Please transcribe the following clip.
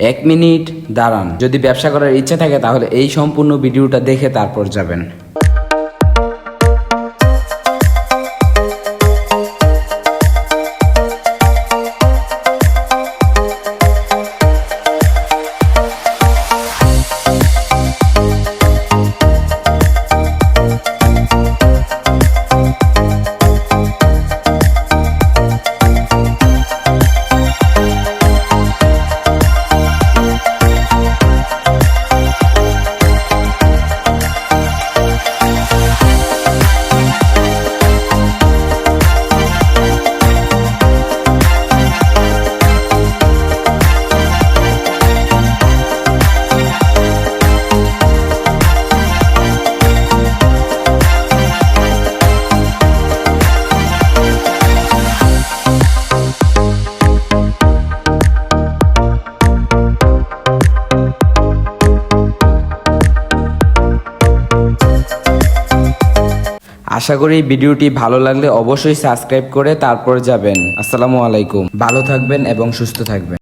এক মিনিট দাঁড়ান। যদি ব্যবসা করার ইচ্ছা থাকে তাহলে এই সম্পূর্ণ ভিডিওটা দেখে তারপর যাবেন। আশা করি ভিডিওটি ভালো লাগলে অবশ্যই সাবস্ক্রাইব করে তারপর যাবেন। আসসালামু আলাইকুম। ভালো থাকবেন এবং সুস্থ থাকবেন।